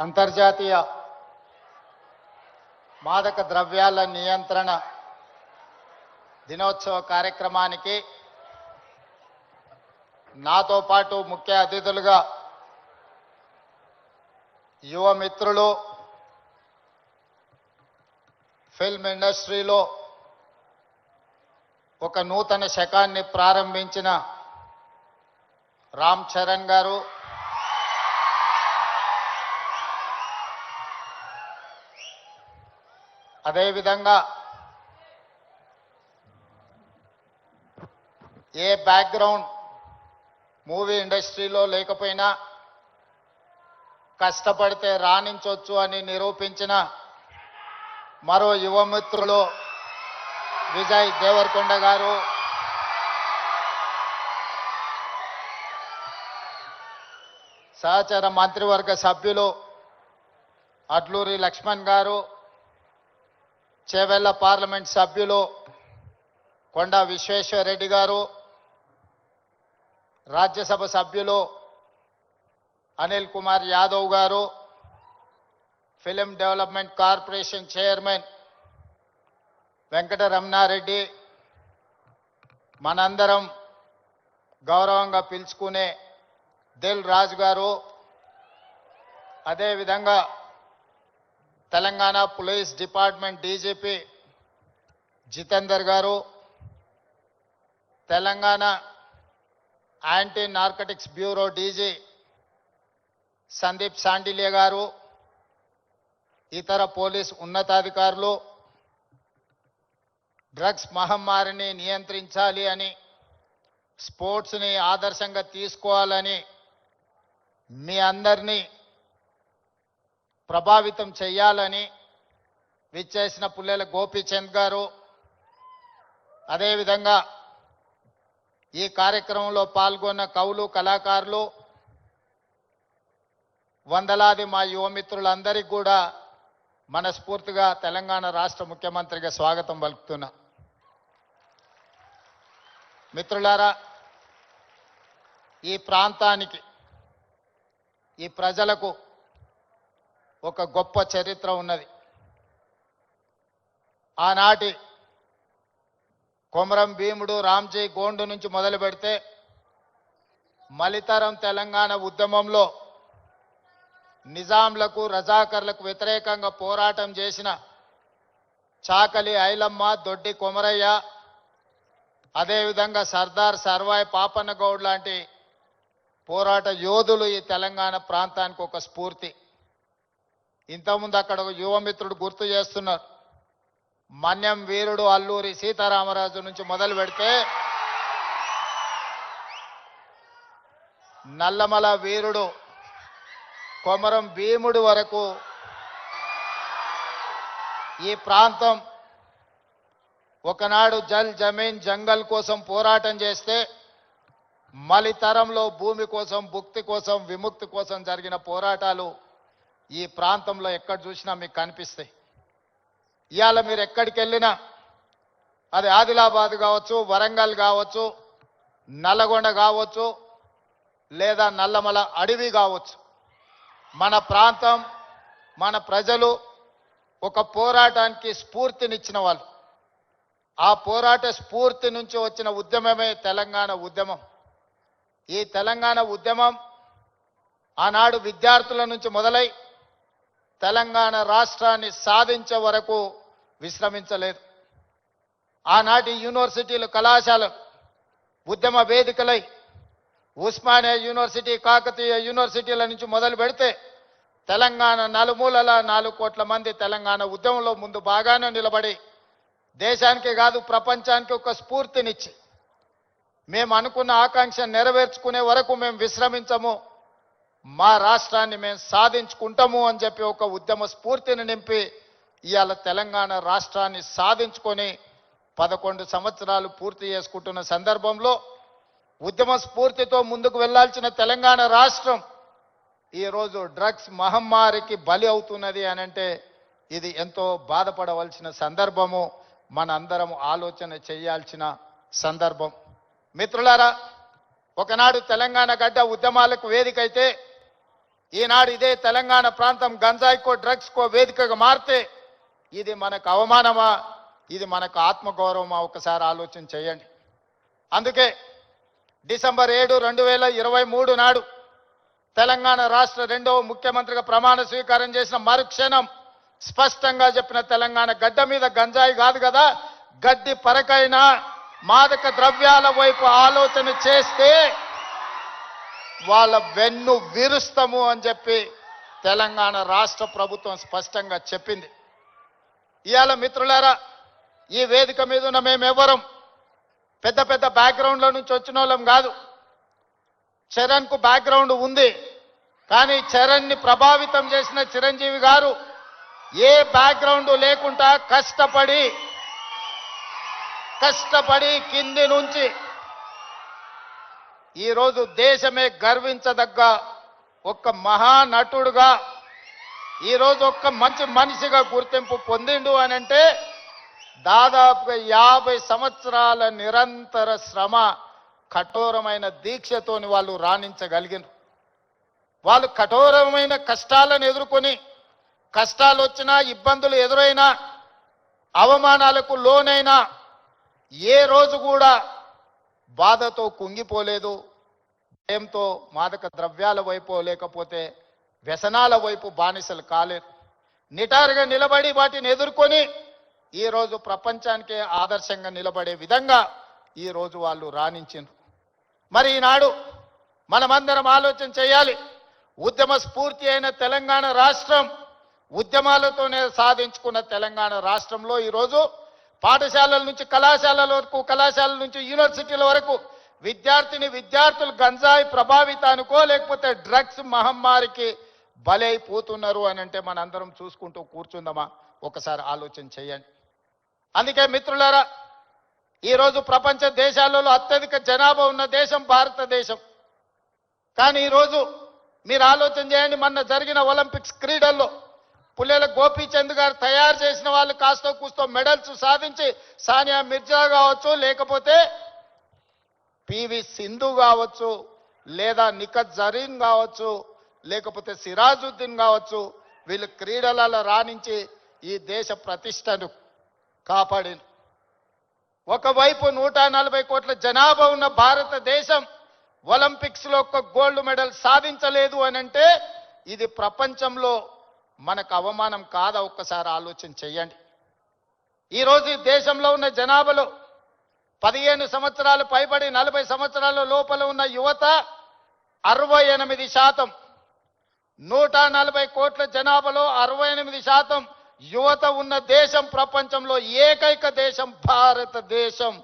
అంతర్జాతీయ మాదక ద్రవ్యాల నియంత్రణ దినోత్సవ కార్యక్రమానికి నాతో పాటు ముఖ్య అతిథులుగా యువ మిత్రులు ఫిల్మ్ ఇండస్ట్రీలో ఒక నూతన శకాన్ని ప్రారంభించిన రామ్ చరణ్ గారు అదేవిధంగా ఏ బ్యాక్గ్రౌండ్ మూవీ ఇండస్ట్రీలో లేకపోయినా కష్టపడితే రాణించవచ్చు అని నిరూపించిన మరో యువమిత్రులు విజయ్ దేవరకొండ గారు. సహచర మంత్రివర్గ సభ్యులు అడ్లూరి లక్ష్మణ్ గారు. చేవెళ్ళ పార్లమెంట్ సభ్యులు కొండ విశ్వేశ్వరరెడ్డి గారు రాజ్యసభ సభ్యులు Anil Kumar Yadav garu film development corporation chairman Venkataramanareddy మనందరం గౌరవంగా పిలుచుకునే దిల్ రాజు గారు. అదేవిధంగా Telangana police department DGP Jitender garu Telangana anti narcotics bureau DG Sandeep Shandilya garu ఇతర పోలీస్ ఉన్నతాధికారులు డ్రగ్స్ మహమ్మారిని నియంత్రించాలి అని స్పోర్ట్స్ని ఆదర్శంగా తీసుకోవాలని మీ అందరినీ ప్రభావితం చేయాలని విచ్చేసిన పుల్లెల గోపీచంద్ గారు అదేవిధంగా ఈ కార్యక్రమంలో పాల్గొన్న కవులు కళాకారులు వందలాది మా యువమిత్రులందరికీ కూడా మనస్ఫూర్తిగా తెలంగాణ రాష్ట్ర ముఖ్యమంత్రిగా స్వాగతం పలుకుతున్నా. మిత్రులారా ఈ ప్రాంతానికి ఈ ప్రజలకు ఒక గొప్ప చరిత్ర ఉన్నది. ఆనాటి కొమరం భీముడు రామ్జీ గోండు నుంచి మొదలు పెడితే మలితరం తెలంగాణ ఉద్యమంలో నిజాంలకు రజాకర్లకు వ్యతిరేకంగా పోరాటం చేసిన చాకలి ఐలమ్మ దొడ్డి కొమరయ్య అదేవిధంగా సర్దార్ సర్వాయ్ పాపన్నగౌడ్ లాంటి పోరాట యోధులు ఈ తెలంగాణ ప్రాంతానికి ఒక స్ఫూర్తి. ఇంతకుముందు అక్కడ ఒక యువమిత్రుడు గుర్తు చేస్తున్నారు. మన్యం వీరుడు అల్లూరి సీతారామరాజు నుంచి మొదలు పెడితే నల్లమల వీరుడు కొమరం భీముడు వరకు ఈ ప్రాంతం ఒకనాడు జల్ జమీన్ జంగల్ కోసం పోరాటం చేస్తే మలితరంలో భూమి కోసం భుక్తి కోసం విముక్తి కోసం జరిగిన పోరాటాలు ఈ ప్రాంతంలో ఎక్కడ చూసినా మీకు కనిపిస్తాయి. ఇవాళ మీరు ఎక్కడికి వెళ్ళినా అది ఆదిలాబాద్ కావచ్చు వరంగల్ కావచ్చు నల్లగొండ కావచ్చు లేదా నల్లమల అడవి కావచ్చు. మన ప్రాంతం మన ప్రజలు ఒక పోరాటానికి స్ఫూర్తినిచ్చిన వాళ్ళు. ఆ పోరాట స్ఫూర్తి నుంచి వచ్చిన ఉద్యమమే తెలంగాణ ఉద్యమం. ఈ తెలంగాణ ఉద్యమం ఆనాడు విద్యార్థుల నుంచి మొదలై తెలంగాణ రాష్ట్రాన్ని సాధించే వరకు విశ్రమించలేదు. ఆనాటి యూనివర్సిటీలు కళాశాలలు ఉద్యమ వేదికలై ఉస్మానియా యూనివర్సిటీ కాకతీయ యూనివర్సిటీల నుంచి మొదలు పెడితే తెలంగాణ నలుమూలల నాలుగు కోట్ల మంది తెలంగాణ ఉద్యమంలో ముందు బాగానే నిలబడి దేశానికి కాదు ప్రపంచానికి ఒక స్ఫూర్తినిచ్చి మేము అనుకున్న ఆకాంక్ష నెరవేర్చుకునే వరకు మేము విశ్రమించము. మా రాష్ట్రాన్ని మేము సాధించుకుంటాము అని చెప్పి ఒక ఉద్యమ స్ఫూర్తిని నింపి ఇవాళ తెలంగాణ రాష్ట్రాన్ని సాధించుకొని పదకొండు సంవత్సరాలు పూర్తి చేసుకుంటున్న సందర్భంలో ఉద్యమ స్ఫూర్తితో ముందుకు వెళ్ళాల్సిన తెలంగాణ రాష్ట్రం ఈరోజు డ్రగ్స్ మహమ్మారికి బలి అవుతున్నది అని అంటే ఇది ఎంతో బాధపడవలసిన సందర్భము. మన అందరం ఆలోచన చేయాల్సిన సందర్భం. మిత్రులారా ఒకనాడు తెలంగాణ గడ్డ ఉద్యమాలకు వేదికైతే ఈనాడు ఇదే తెలంగాణ ప్రాంతం గంజాయికో డ్రగ్స్కో వేదికగా మారితే ఇది మనకు అవమానమా? ఇది మనకు ఆత్మగౌరవమా? ఒకసారి ఆలోచన చేయండి. అందుకే డిసెంబర్ ఏడు రెండు వేల ఇరవై మూడు నాడు తెలంగాణ రాష్ట్ర రెండవ ముఖ్యమంత్రిగా ప్రమాణ స్వీకారం చేసిన మరుక్షణం స్పష్టంగా చెప్పిన తెలంగాణ గడ్డ మీద గంజాయి కాదు కదా? గడ్డి పరకైనా మాదక ద్రవ్యాల వైపు ఆలోచన చేస్తే వాళ్ళ వెన్ను విరుస్తాము అని చెప్పి తెలంగాణ రాష్ట్ర ప్రభుత్వం స్పష్టంగా చెప్పింది. ఇవాళ మిత్రులారా ఈ వేదిక మీద ఉన్న మేమెవ్వరం పెద్ద పెద్ద బ్యాక్గ్రౌండ్ల నుంచి వచ్చిన వాళ్ళం కాదు చరణ్కు బ్యాక్గ్రౌండ్ ఉంది. కానీ చరణ్ని ప్రభావితం చేసిన చిరంజీవి గారు ఏ బ్యాక్గ్రౌండ్ లేకుండా కష్టపడి కష్టపడి కింది నుంచి ఈరోజు దేశమే గర్వించదగ్గ ఒక మహానటుడుగా ఈరోజు ఒక్క మంచి మనిషిగా గుర్తింపు పొందిండు అని అంటే దాదాపుగా యాభై సంవత్సరాల నిరంతర శ్రమ కఠోరమైన దీక్షతోని వాళ్ళు రాణించగలిగినారు వాళ్ళు కఠోరమైన కష్టాలను ఎదుర్కొని కష్టాలు వచ్చినా ఇబ్బందులు ఎదురైనా అవమానాలకు లోనైనా ఏ రోజు కూడా బాధతో కుంగిపోలేదు భయంతో మాదక ద్రవ్యాల వైపు లేకపోతే వ్యసనాల వైపు బానిసలు కాలేదు. నిటారుగా నిలబడి వాటిని ఎదుర్కొని ఈరోజు ప్రపంచానికే ఆదర్శంగా నిలబడే విధంగా ఈరోజు వాళ్ళు రాణించిండ్రు. మరి ఈనాడు మనమందరం ఆలోచన చేయాలి. ఉద్యమ స్ఫూర్తి అయిన తెలంగాణ రాష్ట్రం ఉద్యమాలతోనే సాధించుకున్న తెలంగాణ రాష్ట్రంలో ఈరోజు పాఠశాలల నుంచి కళాశాలల వరకు కళాశాలల నుంచి యూనివర్సిటీల వరకు విద్యార్థిని విద్యార్థులు గంజాయి ప్రభావితానికో లేకపోతే డ్రగ్స్ మహమ్మారికి బలైపోతున్నారు అని అంటే మనందరం చూసుకుంటూ కూర్చుందామా? ఒకసారి ఆలోచన చేయండి. అందుకే మిత్రులారా ఈరోజు ప్రపంచ దేశాలలో అత్యధిక జనాభా ఉన్న దేశం భారతదేశం. కానీ ఈరోజు మీరు ఆలోచన చేయండి మొన్న జరిగిన ఒలింపిక్స్ క్రీడల్లో పుల్లెల గోపీచంద్ గారు తయారు చేసిన వాళ్ళు కాస్తో కూస్తో మెడల్స్ సాధించి సానియా మిర్జా కావచ్చు లేకపోతే పివి సింధు కావచ్చు లేదా నిఖత్ జరీన్ కావచ్చు లేకపోతే సిరాజుద్దీన్ కావచ్చు వీళ్ళు క్రీడలలో రాణించి ఈ దేశ ప్రతిష్టను కాపాడారు. ఒకవైపు నూట నలభై కోట్ల జనాభా ఉన్న భారతదేశం ఒలింపిక్స్లో ఒక ఒక్క గోల్డ్ మెడల్ సాధించలేదు అని అంటే ఇది ప్రపంచంలో మనకు అవమానం కాదా ఒక్కసారి ఆలోచన చేయండి. ఈరోజు దేశంలో ఉన్న జనాభాలో పదిహేను సంవత్సరాలు పైబడి నలభై సంవత్సరాల లోపల ఉన్న యువత అరవై ఎనిమిది శాతం నూట నలభై కోట్ల జనాభాలో అరవై ఎనిమిది శాతం యువత ఉన్న దేశం ప్రపంచంలో ఏకైక దేశం భారతదేశం.